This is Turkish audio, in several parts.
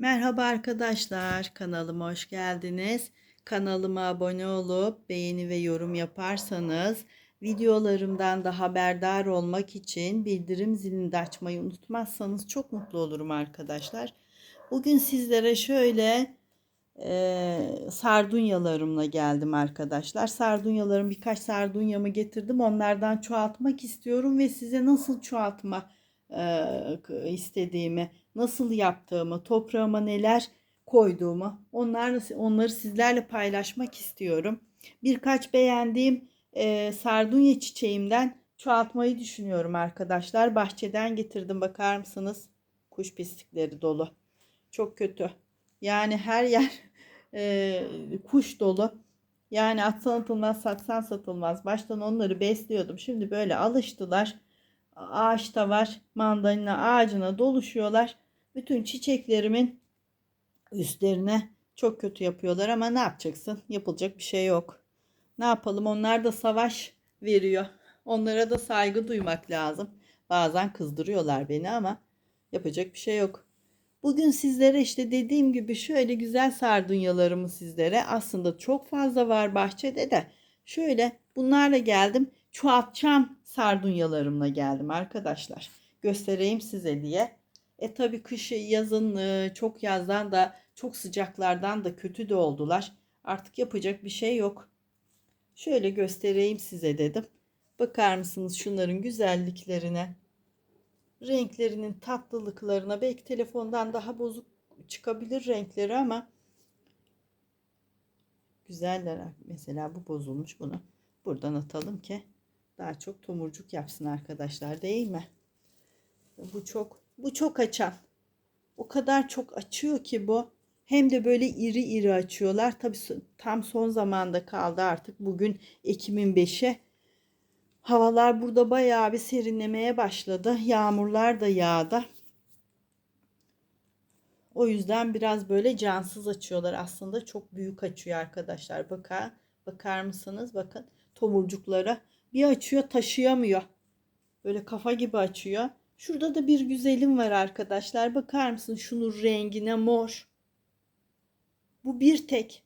Merhaba arkadaşlar, kanalıma hoş geldiniz. Kanalıma abone olup beğeni ve yorum yaparsanız videolarımdan da haberdar olmak için bildirim zilini de açmayı unutmazsanız çok mutlu olurum arkadaşlar. Bugün sizlere şöyle e, sardunyalarımla geldim arkadaşlar. Sardunyalarım birkaç sardunyamı getirdim. Onlardan çoğaltmak istiyorum ve size nasıl çoğaltma e, istediğimi, nasıl yaptığımı, toprağıma neler koyduğumu onları, onları sizlerle paylaşmak istiyorum. Birkaç beğendiğim e, sardunya çiçeğimden çoğaltmayı düşünüyorum arkadaşlar. Bahçeden getirdim bakar mısınız? Kuş pislikleri dolu. Çok kötü. Yani her yer e, kuş dolu. Yani atsan atılmaz, satsan satılmaz. Baştan onları besliyordum. Şimdi böyle alıştılar ağaçta var. Mandalina ağacına doluşuyorlar. Bütün çiçeklerimin üstlerine çok kötü yapıyorlar ama ne yapacaksın? Yapılacak bir şey yok. Ne yapalım? Onlar da savaş veriyor. Onlara da saygı duymak lazım. Bazen kızdırıyorlar beni ama yapacak bir şey yok. Bugün sizlere işte dediğim gibi şöyle güzel sardunyalarımı sizlere aslında çok fazla var bahçede de şöyle bunlarla geldim çoğaltacağım sardunyalarımla geldim arkadaşlar. Göstereyim size diye. E tabi kışı yazın çok yazdan da çok sıcaklardan da kötü de oldular. Artık yapacak bir şey yok. Şöyle göstereyim size dedim. Bakar mısınız şunların güzelliklerine? Renklerinin tatlılıklarına. Belki telefondan daha bozuk çıkabilir renkleri ama güzeller. Mesela bu bozulmuş bunu. Buradan atalım ki daha çok tomurcuk yapsın arkadaşlar değil mi? Bu çok bu çok açan. O kadar çok açıyor ki bu. Hem de böyle iri iri açıyorlar. Tabi tam son zamanda kaldı artık. Bugün Ekim'in 5'i. Havalar burada bayağı bir serinlemeye başladı. Yağmurlar da yağdı. O yüzden biraz böyle cansız açıyorlar. Aslında çok büyük açıyor arkadaşlar. Bakar, bakar mısınız? Bakın tomurcuklara bir açıyor taşıyamıyor. Böyle kafa gibi açıyor. Şurada da bir güzelim var arkadaşlar. Bakar mısın şunun rengine mor. Bu bir tek.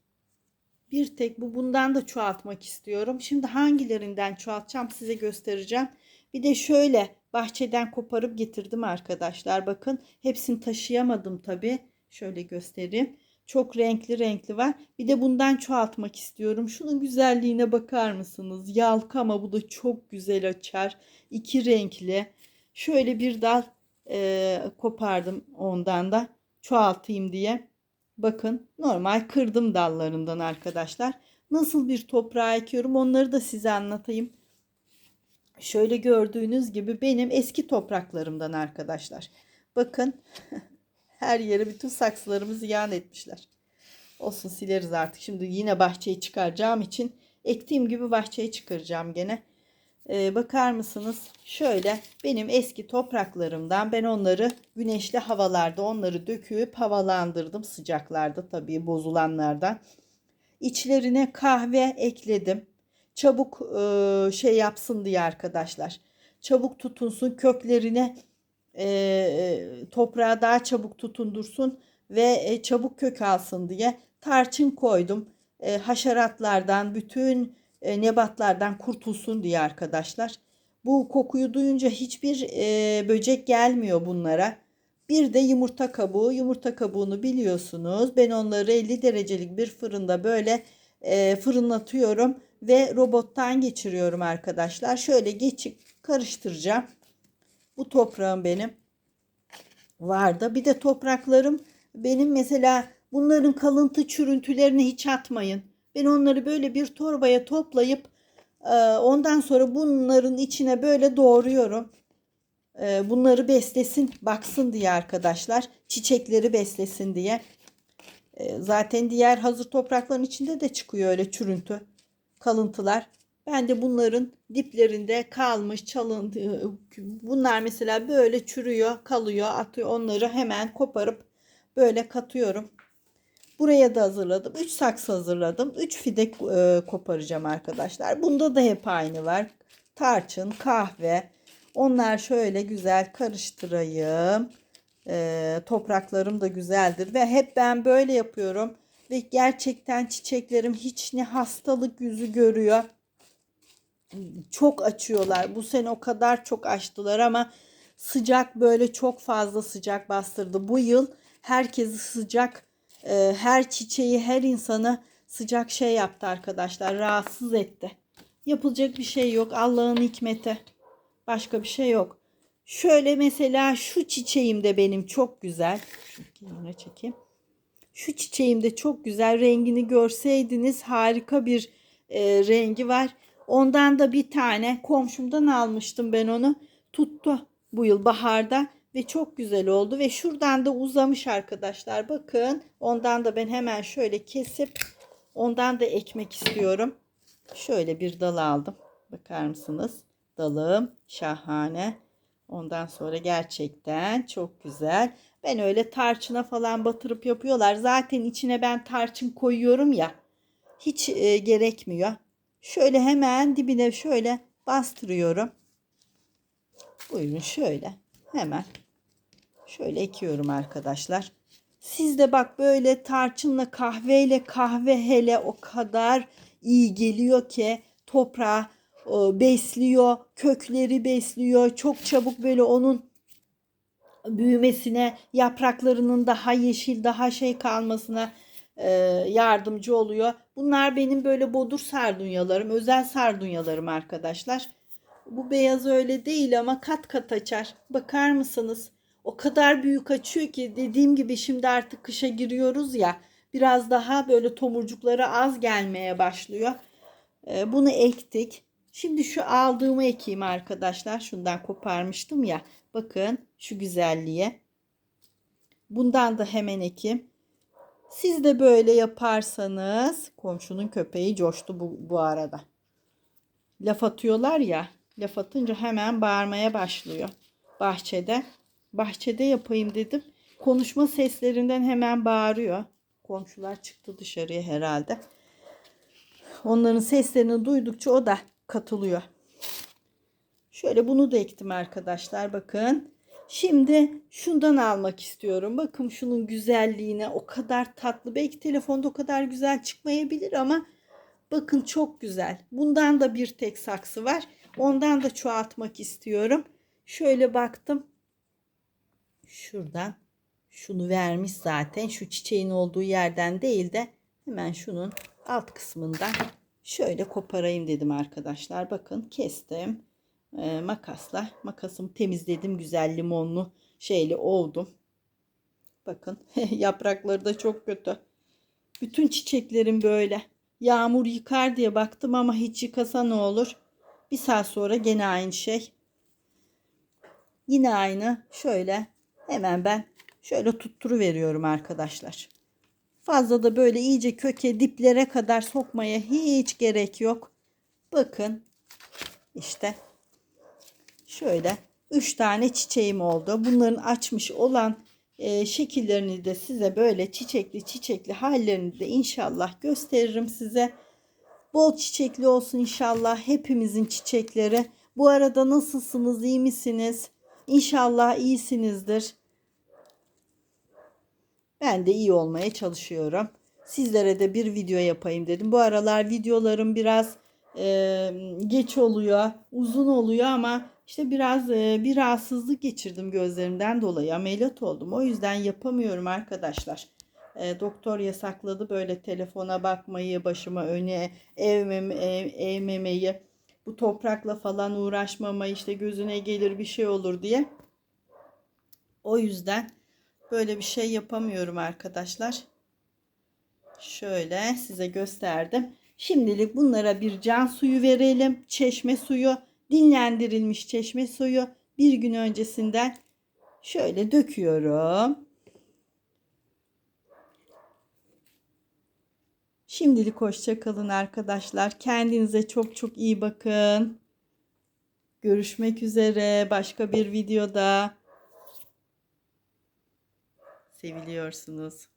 Bir tek bu bundan da çoğaltmak istiyorum. Şimdi hangilerinden çoğaltacağım size göstereceğim. Bir de şöyle bahçeden koparıp getirdim arkadaşlar. Bakın hepsini taşıyamadım tabi. Şöyle göstereyim. Çok renkli renkli var. Bir de bundan çoğaltmak istiyorum. Şunun güzelliğine bakar mısınız? Yalka ama bu da çok güzel açar. İki renkli. Şöyle bir dal e, kopardım ondan da çoğaltayım diye. Bakın normal kırdım dallarından arkadaşlar. Nasıl bir toprağa ekiyorum onları da size anlatayım. Şöyle gördüğünüz gibi benim eski topraklarımdan arkadaşlar. Bakın Her yere bütün saksılarımı ziyan etmişler. Olsun sileriz artık. Şimdi yine bahçeyi çıkaracağım için ektiğim gibi bahçeyi çıkaracağım gene. Ee, bakar mısınız? Şöyle benim eski topraklarımdan ben onları güneşli havalarda onları döküp havalandırdım sıcaklarda tabii bozulanlardan. İçlerine kahve ekledim. Çabuk e, şey yapsın diye arkadaşlar. Çabuk tutunsun köklerine e, toprağa daha çabuk tutundursun ve e, çabuk kök alsın diye tarçın koydum. E, haşeratlardan, bütün e, nebatlardan kurtulsun diye arkadaşlar. Bu kokuyu duyunca hiçbir e, böcek gelmiyor bunlara. Bir de yumurta kabuğu. Yumurta kabuğunu biliyorsunuz. Ben onları 50 derecelik bir fırında böyle e, fırınlatıyorum ve robottan geçiriyorum arkadaşlar. Şöyle geçip karıştıracağım. Bu toprağım benim vardı. Bir de topraklarım benim mesela bunların kalıntı çürüntülerini hiç atmayın. Ben onları böyle bir torbaya toplayıp e, ondan sonra bunların içine böyle doğruyorum. E, bunları beslesin, baksın diye arkadaşlar. Çiçekleri beslesin diye. E, zaten diğer hazır toprakların içinde de çıkıyor öyle çürüntü, kalıntılar. Ben de bunların diplerinde kalmış çalıntı bunlar mesela böyle çürüyor kalıyor atıyor onları hemen koparıp böyle katıyorum. Buraya da hazırladım. 3 saksı hazırladım. 3 fide e, koparacağım arkadaşlar. Bunda da hep aynı var. Tarçın, kahve. Onlar şöyle güzel karıştırayım. Ee, topraklarım da güzeldir ve hep ben böyle yapıyorum ve gerçekten çiçeklerim hiç ne hastalık yüzü görüyor. Çok açıyorlar. Bu sene o kadar çok açtılar ama sıcak böyle çok fazla sıcak bastırdı. Bu yıl herkesi sıcak e, her çiçeği her insanı sıcak şey yaptı arkadaşlar. Rahatsız etti. Yapılacak bir şey yok. Allah'ın hikmeti. Başka bir şey yok. Şöyle mesela şu çiçeğim de benim çok güzel. Kenara çekeyim. Şu çiçeğim de çok güzel. Rengini görseydiniz harika bir e, rengi var. Ondan da bir tane komşumdan almıştım ben onu. Tuttu bu yıl baharda ve çok güzel oldu ve şuradan da uzamış arkadaşlar. Bakın ondan da ben hemen şöyle kesip ondan da ekmek istiyorum. Şöyle bir dal aldım. Bakar mısınız? Dalım şahane. Ondan sonra gerçekten çok güzel. Ben öyle tarçına falan batırıp yapıyorlar. Zaten içine ben tarçın koyuyorum ya. Hiç e, gerekmiyor. Şöyle hemen dibine şöyle bastırıyorum. Buyurun şöyle hemen şöyle ekiyorum arkadaşlar. Siz de bak böyle tarçınla kahveyle kahve hele o kadar iyi geliyor ki toprağa e, besliyor, kökleri besliyor. Çok çabuk böyle onun büyümesine, yapraklarının daha yeşil, daha şey kalmasına yardımcı oluyor. Bunlar benim böyle bodur sardunyalarım, özel sardunyalarım arkadaşlar. Bu beyaz öyle değil ama kat kat açar. Bakar mısınız? O kadar büyük açıyor ki dediğim gibi şimdi artık kışa giriyoruz ya. Biraz daha böyle tomurcukları az gelmeye başlıyor. E, bunu ektik. Şimdi şu aldığımı ekeyim arkadaşlar. Şundan koparmıştım ya. Bakın şu güzelliğe. Bundan da hemen ekeyim. Siz de böyle yaparsanız komşunun köpeği coştu bu, bu arada. Laf atıyorlar ya. Laf atınca hemen bağırmaya başlıyor. Bahçede. Bahçede yapayım dedim. Konuşma seslerinden hemen bağırıyor. Komşular çıktı dışarıya herhalde. Onların seslerini duydukça o da katılıyor. Şöyle bunu da ektim arkadaşlar bakın. Şimdi şundan almak istiyorum. Bakın şunun güzelliğine o kadar tatlı. Belki telefonda o kadar güzel çıkmayabilir ama bakın çok güzel. Bundan da bir tek saksı var. Ondan da çoğaltmak istiyorum. Şöyle baktım. Şuradan şunu vermiş zaten. Şu çiçeğin olduğu yerden değil de hemen şunun alt kısmından şöyle koparayım dedim arkadaşlar. Bakın kestim e, makasla makasımı temizledim güzel limonlu şeyle ovdum. Bakın yaprakları da çok kötü. Bütün çiçeklerim böyle. Yağmur yıkar diye baktım ama hiç yıkasa ne olur. Bir saat sonra gene aynı şey. Yine aynı. Şöyle hemen ben şöyle tutturu veriyorum arkadaşlar. Fazla da böyle iyice köke diplere kadar sokmaya hiç gerek yok. Bakın işte şöyle 3 tane çiçeğim oldu. Bunların açmış olan e, şekillerini de size böyle çiçekli çiçekli hallerini de inşallah gösteririm size. Bol çiçekli olsun inşallah hepimizin çiçekleri. Bu arada nasılsınız iyi misiniz? İnşallah iyisinizdir. Ben de iyi olmaya çalışıyorum. Sizlere de bir video yapayım dedim. Bu aralar videolarım biraz e, geç oluyor, uzun oluyor ama işte biraz bir rahatsızlık geçirdim gözlerimden dolayı. Ameliyat oldum. O yüzden yapamıyorum arkadaşlar. Doktor yasakladı böyle telefona bakmayı, başıma öne evmeme, ev, eğmemeyi, bu toprakla falan uğraşmamayı, işte gözüne gelir bir şey olur diye. O yüzden böyle bir şey yapamıyorum arkadaşlar. Şöyle size gösterdim. Şimdilik bunlara bir can suyu verelim. Çeşme suyu, dinlendirilmiş çeşme suyu bir gün öncesinden şöyle döküyorum. Şimdilik hoşça kalın arkadaşlar. Kendinize çok çok iyi bakın. Görüşmek üzere başka bir videoda. Seviliyorsunuz.